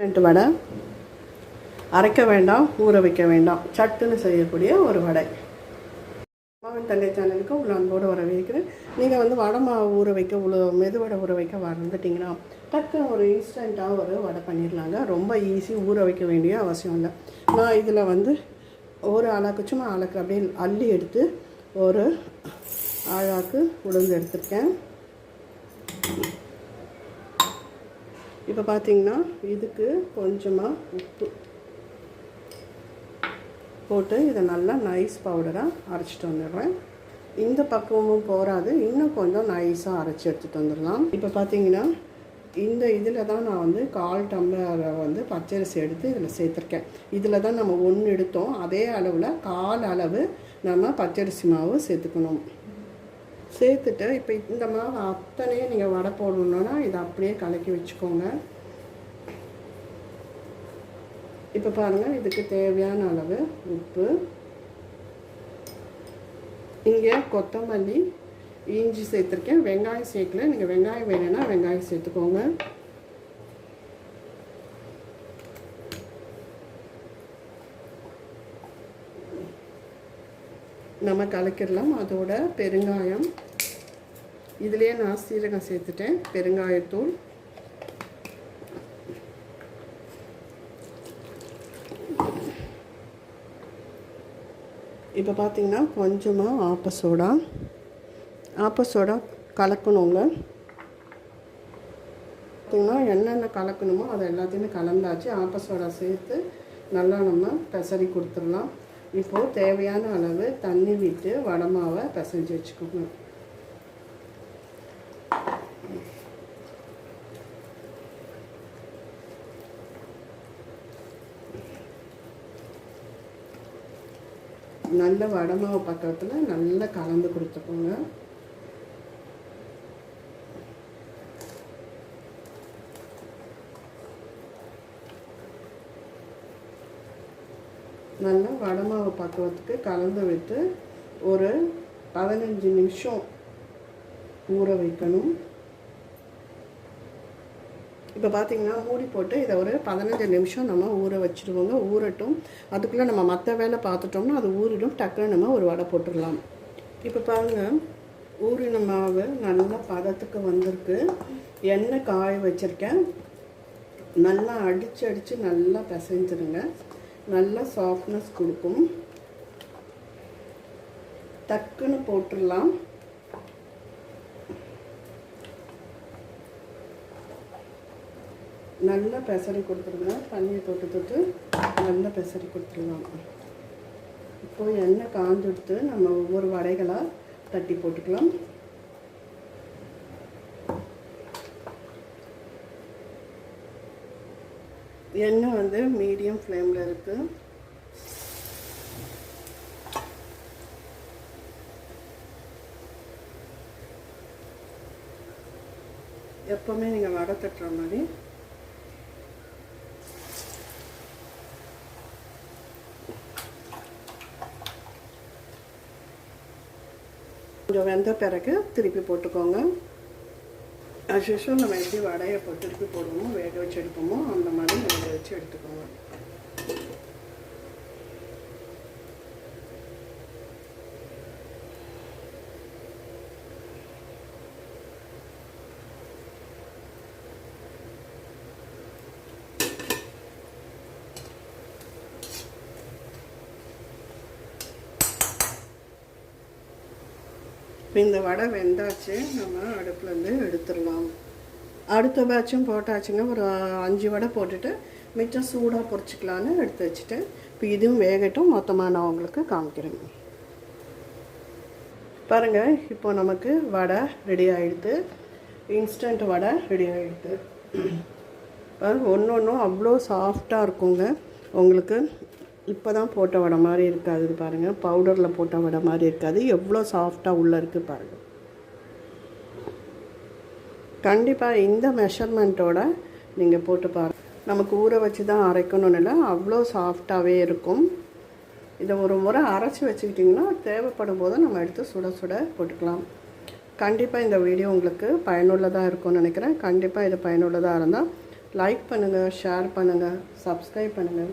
ரெண்டு வடை. அரைக்க வேண்டாம் ஊற வைக்க வேண்டாம். சட்டுன்னு செய்யக்கூடிய ஒரு வடை. அம்மாவின் தங்கை சேனலுக்கு உங்களை அன்போடு வரவேற்கிறேன். நீங்கள் வந்து வடை மாவு ஊற வைக்க உள்ள மெதுவடை ஊற வைக்க வந்துட்டிங்கன்னா டக்குன்னு ஒரு இன்ஸ்டண்ட்டாக ஒரு வடை பண்ணிடலாங்க. ரொம்ப ஈஸி ஊற வைக்க வேண்டிய அவசியம் இல்லை. நான் இதில் வந்து ஒரு அழகு சும்மா அழகு அப்படியே அள்ளி எடுத்து ஒரு ஆழாக்கு உளுந்து எடுத்திருக்கேன். இப்போ பார்த்தீங்கன்னா இதுக்கு கொஞ்சமாக உப்பு போட்டு இதை நல்லா நைஸ் பவுடராக அரைச்சிட்டு வந்துடுறேன். இந்த பக்குவமும் போகாது இன்னும் கொஞ்சம் நைஸாக அரைச்சி எடுத்துகிட்டு வந்துடலாம். இப்போ பார்த்தீங்கன்னா இந்த இதில் தான் நான் வந்து கால் டம்ளரை வந்து பச்சரிசி எடுத்து இதில் சேர்த்துருக்கேன். இதில் தான் நம்ம ஒன்று எடுத்தோம். அதே அளவில் கால் அளவு நம்ம பச்சரிசி மாவு சேர்த்துக்கணும். சேர்த்துட்டு இப்போ இந்த மாவு அத்தனையும் நீங்கள் வடை போடணுன்னா இதை அப்படியே கலக்கி வச்சுக்கோங்க. இப்போ பாருங்கள் இதுக்கு தேவையான அளவு உப்பு. இங்கே கொத்தமல்லி இஞ்சி சேர்த்துருக்கேன். வெங்காயம் சேர்க்கல. நீங்கள் வெங்காயம் வேணும்னா வெங்காயம் சேர்த்துக்கோங்க. நம்ம கலக்கிடலாம். அதோட பெருங்காயம். இதுலேயே நான் சீரகம் சேர்த்துட்டேன். பெருங்காயத்தூள். இப்போ பார்த்திங்கன்னா கொஞ்சமாக ஆப்ப சோடா. ஆப்ப சோடா கலக்கணுங்க. பார்த்திங்கன்னா என்னென்ன கலக்கணுமோ அதை எல்லாத்தையுமே கலந்தாச்சு. ஆப்ப சோடா சேர்த்து நல்லா நம்ம பெசரி கொடுத்துடலாம். இப்போது தேவையான அளவு தண்ணி விட்டு வடமாவை பிசைஞ்சு வச்சுக்கோங்க. நல்ல வடமாவு பக்கத்தில் நல்லா கலந்து கொடுத்துக்கோங்க. நல்லா வடமாவு பக்குவத்துக்கு கலந்து விட்டு ஒரு பதினஞ்சு நிமிஷம் ஊற வைக்கணும். இப்போ பார்த்தீங்கன்னா மூடி போட்டு இதை ஒரு பதினஞ்சு நிமிஷம் நம்ம ஊற வச்சுருவோங்க. ஊறட்டும். அதுக்குள்ளே நம்ம மற்ற வேலை பார்த்துட்டோம்னா அது ஊறிடும். டக்குன்னு நம்ம ஒரு வடை போட்டுடலாம். இப்போ பாருங்கள் ஊறின மாவு நல்லா பதத்துக்கு வந்திருக்கு. எண்ணெய் காய வச்சுருக்கேன். நல்லா அடித்து அடித்து நல்லா பிசைஞ்சிருங்க. நல்லா சாஃப்ட்னஸ் கொடுக்கும். டக்குன்னு போட்டுடலாம். நல்லா பெசரி கொடுத்துருங்க தண்ணியை தொட்டு தொட்டு நல்லா பெசரி கொடுத்துடலாம். இப்போது எண்ணெய் காஞ்செடுத்து நம்ம ஒவ்வொரு வடைகளாக தட்டி போட்டுக்கலாம். எண்ணெய் வந்து மீடியம் ஃப்ளேமில் இருக்குது எப்போவுமே நீங்கள் வடை தட்டுற மாதிரி. கொஞ்சம் வெந்த பிறகு திருப்பி போட்டுக்கோங்க. As நம்ம எப்படி வடையை இப்போ திருப்பி போடுவோமோ வேக வச்சு எடுப்போமோ அந்த மாதிரி வேக வச்சு எடுத்துக்கோங்க. இந்த வடை வெந்தாச்சு நம்ம அடுப்புலேருந்து எடுத்துடலாம். அடுத்த பேட்சும் போட்டாச்சுங்க. ஒரு அஞ்சு வடை போட்டுட்டு மிச்சம் சூடாக பொரிச்சிக்கலான்னு எடுத்து வச்சுட்டு இப்போ இதுவும் வேகட்டும். மொத்தமாக நான் உங்களுக்கு காமிக்கிறேன். பாருங்கள் இப்போ நமக்கு வடை ரெடி ஆகிடுது இன்ஸ்டன்ட் வடை ரெடி ஆகிடுது பாருங்கள் ஒன்று ஒன்றும் அவ்வளோ சாஃப்டாக இருக்குங்க. உங்களுக்கு இப்போ தான் போட்ட வடை மாதிரி இருக்காது பாருங்கள் பவுடரில் போட்ட வடை மாதிரி இருக்காது. எவ்வளோ சாஃப்டாக உள்ளே இருக்குது பாருங்கள் கண்டிப்பாக இந்த மெஷர்மெண்ட்டோட நீங்கள் போட்டு பாருங்கள் நமக்கு ஊற வச்சு தான் அரைக்கணும்னு இல்லை அவ்வளோ சாஃப்டாகவே இருக்கும். இதை ஒரு முறை அரைச்சி வச்சுக்கிட்டிங்கன்னா தேவைப்படும் போது நம்ம எடுத்து சுட சுட போட்டுக்கலாம். கண்டிப்பாக இந்த வீடியோ உங்களுக்கு பயனுள்ளதாக இருக்கும்னு நினைக்கிறேன். கண்டிப்பாக இது பயனுள்ளதாக இருந்தால் லைக் பண்ணுங்கள் ஷேர் பண்ணுங்கள் சப்ஸ்கிரைப் பண்ணுங்கள்